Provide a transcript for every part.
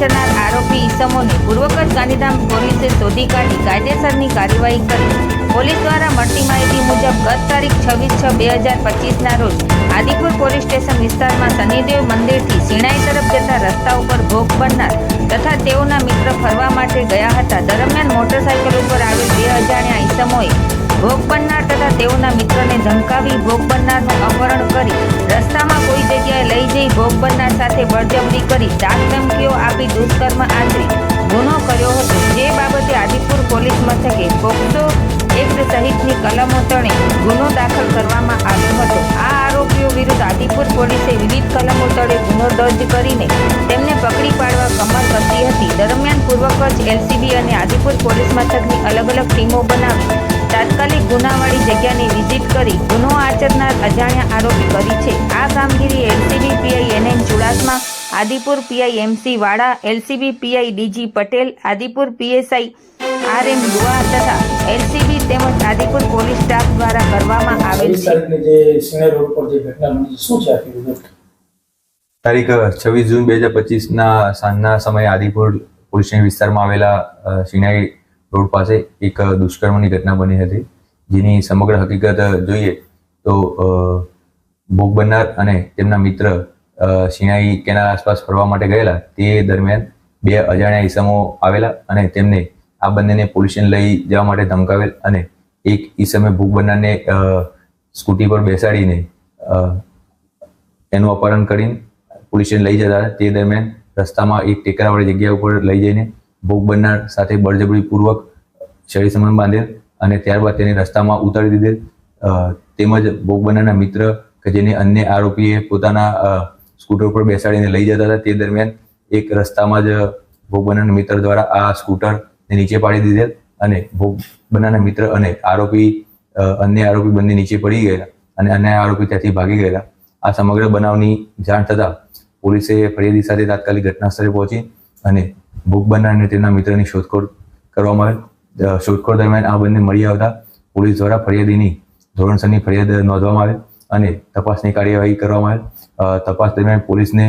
ઈસમોને પૂર્વક ગાંધીધામ પોલીસે શોધી કાઢી કાયદેસરની કાર્યવાહી કરી. પોલીસ દ્વારા મળતી માહિતી મુજબ ગત તારીખ છવ્વીસ છ બે હજાર પચીસના રોજ આદિપુર પોલીસ સ્ટેશન વિસ્તારમાં શનિદેવ મંદિરથી સિણાઈ તરફ જતા રસ્તા ઉપર ભોગ બનનાર તથા તેઓના મિત્ર ફરવા માટે ગયા ધમકાવી ભોગ બનનારનું અપહરણ કરી રસ્તામાં કોઈ જગ્યાએ લઈ જઈ ભોગ સાથે બળજબરી કરી ડાક ધમકીઓ આપી દુષ્કર્મ આચરી. ગુનો કર્યો હતો. જે બાબતે આદિપુર પોલીસ મથકે પોક્સો એક્ટ સહિતની કલમો તણે ગુનો દાખલ કરવામાં આવ્યો હતો. આ આરોપીઓ વિરુદ્ધ આદિપુર પોલીસે વિવિધ કલમો તળે ગુનો દર્જ કરીને તેમને પકડી પાડવા કમર કસી હતી. દરમિયાન પૂર્વક જ એલસીબી અને આદિપુર પોલીસ મથકની અલગ અલગ ટીમો બનાવી તાત્કાલિક ગુનાવાળી જગ્યાની વિઝિટ કરી ગુનો આચરનાર અજાણ્યા આરોપી કરી છે. આ કામગીરી LCB PI NN Chudasama Adipur PI MC Vada LCB PI DG Patel Adipur PSI R M Dua તથા એલસીબી તેમજ આદિપુર પોલીસ સ્ટાફ દ્વારા કરવામાં આવેલ છે. જે સિંગર રોડ પર જે ઘટના બની શું છે તારીખ છવ્વીસ જૂન બે હજાર પચીસના સાંજના સમયે આદિપુર પોલીસ સ્ટેશન વિસ્તારમાં આવેલા સિનાઈ રોડ પાસે એક દુષ્કર્મની ઘટના બની હતી. જેની સમગ્ર હકીકત જોઈએ તો ભોગ બનનાર અને તેમના મિત્ર અ, સિનાઈ કેનાલ આસપાસ ફરવા માટે ગયેલા તે દરમિયાન બે અજાણ્યા ઈસમો આવેલા અને તેમને આ બંનેને પોલીસને લઈ જવા માટે ધમકાવેલ અને એક ઈસમે ભોગ બનનારને સ્કૂટી પર બેસાડીને એનું અપહરણ કરીને પોલીસને લઈ જતા તે દરમિયાન રસ્તામાં એક ટેકરાવાળી જગ્યા ઉપર લઈ જઈને ભોગ બનનાર સાથે બળજબરીપૂર્વક શરીર સંબંધ બાંધેલ અને ત્યારબાદ તેને રસ્તામાં ઉતારી દીધેલ. તેમજ ભોગ બનનારના મિત્ર કે જેને અન્ય આરોપીએ પોતાના સ્કૂટર પર બેસાડીને લઈ જતા હતા તે દરમિયાન એક રસ્તામાં જ ભોગ બનનારના મિત્ર દ્વારા આ સ્કૂટરને નીચે પાડી દીધેલ અને ભોગ બનનારના મિત્ર અને આરોપી અન્ય આરોપી બંને નીચે પડી ગયેલા અને અન્ય આરોપી ત્યાંથી ભાગી ગયેલા. આ સમગ્ર બનાવની જાણ થતાં પોલીસે ફરિયાદી સાથે તાત્કાલિક ઘટના સ્થળે પહોંચી અને ભોગ બનનાર અને તેના મિત્રની શોધખોળ કરવામાં આવેલ શોધખોળ દરમિયાન આ બંને મળી આવતા પોલીસ દ્વારા ફરિયાદીની ધોરણસરની ફરિયાદ નોંધવામાં આવેલ અને તપાસની કાર્યવાહી કરવામાં આવેલ તપાસ દરમિયાન પોલીસને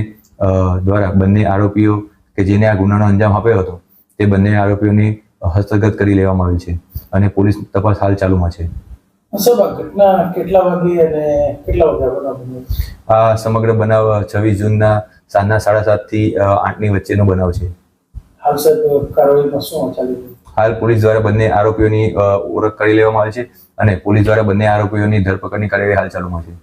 દ્વારા બંને આરોપીઓ કે જેને આ ગુનાનો અંજામ આપ્યો હતો તે બંને આરોપીઓની હસ્તગત કરી લેવામાં આવી છે અને પોલીસ તપાસ હાલ ચાલુમાં છે. આ કેટલા વાગે અને કેટલા વાગે આ બનાવ બન્યો? આ સમગ્ર બનાવ છવ્વીસ જૂનના સાંજના સાડા સાતથી આઠની વચ્ચેનો બનાવ છે. હાલ પોલીસ દ્વારા બંને આરોપીઓની ઓળખ કરી લેવામાં આવી છે અને પોલીસ દ્વારા બંને આરોપીઓની ધરપકડની કાર્યવાહી હાલ ચાલુમાં છે.